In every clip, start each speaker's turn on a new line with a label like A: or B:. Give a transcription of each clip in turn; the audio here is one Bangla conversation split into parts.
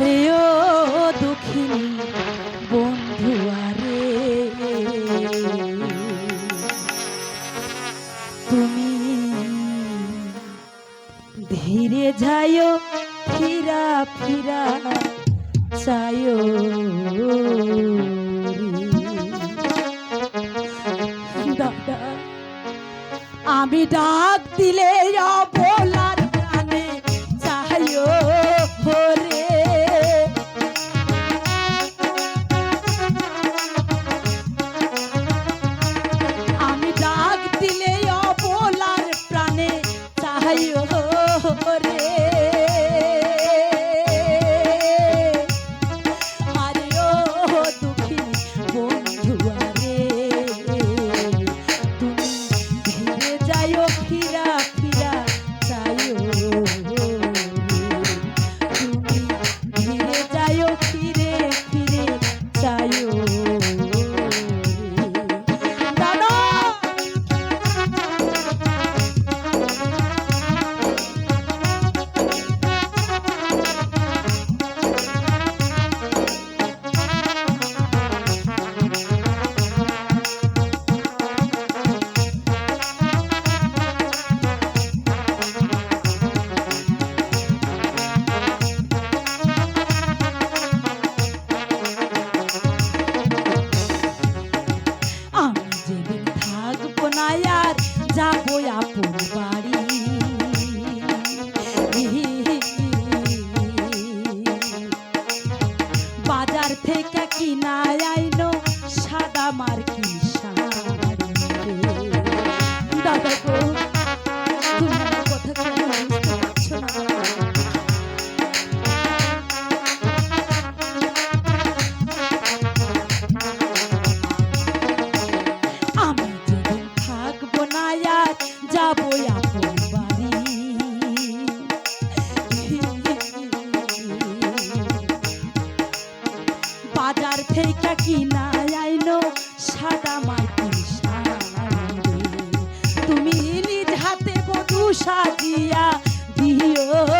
A: আরে ও দুঃখিনী বন্ধু আরে। তুমি ধীরে যায়ো ফিরা ফিরা চায়ো দাদা, আমি ডাক দিলে যাব যেদিন থাকব না আর যাব আপন বাড়ি। বাজার থেকে কিনা আইনো সাদা মার্কি সাদা এটা কি না আইনো সাদা মাটির তুমি নিজ হাতে বধু সাজিয়া দিও।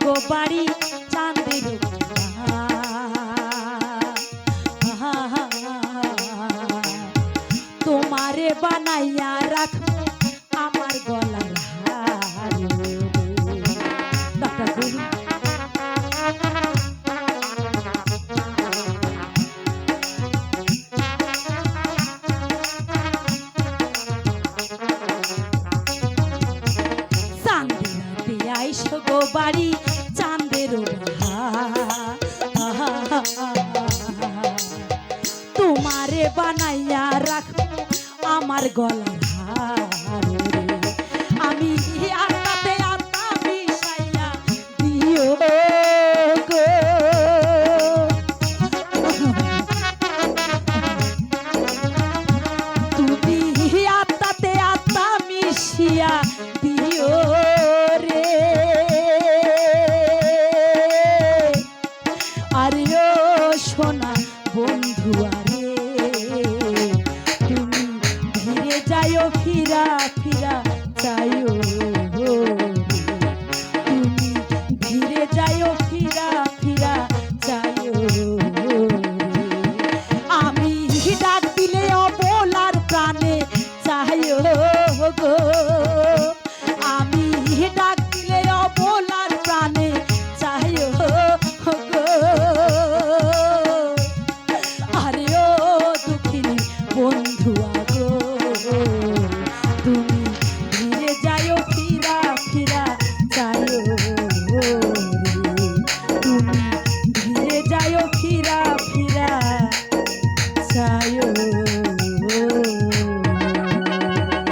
A: গো বাড়ি চাঁদের তোমারে বানাইয়া Argola.